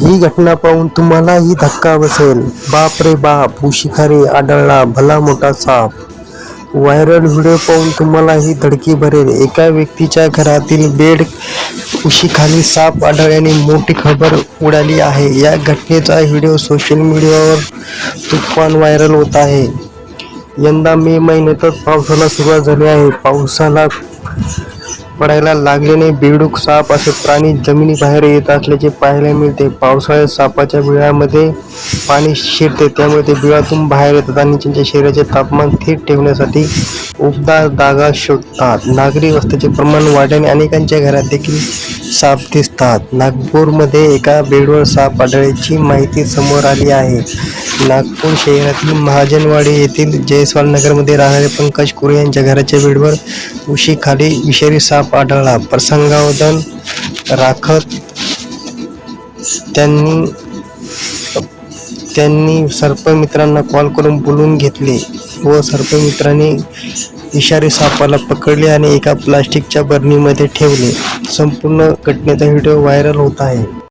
ही घटना पाहून तुम्हालाही धक्का बसेल. बाप रे बाप उशिखारी आढळला भला मोठा साप. व्हायरल व्हिडिओ पाहून तुम्हालाही धडकी भरेल. एका व्यक्तीच्या घरातील बेड उशीखाली साप आढळल्याने मोठी खबर उडाली आहे. या घटनेचा व्हिडिओ सोशल मीडियावर तुफान व्हायरल होत आहे. यंदा मे महिन्यातच पावसाला सुरुवात झाली आहे. पावसाला पडायला लागल्याने बेडूक साप असे प्राणी जमिनीबाहेर येत असल्याचे पाहायला मिळते. पावसाळ्यात सापाच्या बिळामध्ये पाणी शिरते. त्यामुळे ते बिळातून बाहेर येतात आणि त्यांच्या शरीराचे तापमान थेट ठेवण्यासाठी उबदार दागा शोधतात. नागरी वस्तीचे प्रमाण वाढल्याने अनेकांच्या घरात देखील साप दिसतात. नागपूरमध्ये एका बेडवर साप आढळल्याची माहिती समोर आली आहे. नागपूर शहरातील महाजनवाडी येथील जयस्वाल नगरमध्ये राहणारे पंकज कुरे यांच्या घराच्या बेडवर उशीखाली विषारी साप आढळला. प्रसंगावधान राखत त्यांनी त्यांनी सर्पमित्रांना कॉल करून बोलवून घेतले व सर्पमित्रांनी इशारे सापाला पकडले आणि एका प्लास्टिकच्या बरणीमध्ये ठेवले. संपूर्ण घटनेचा व्हिडिओ व्हायरल होत आहे.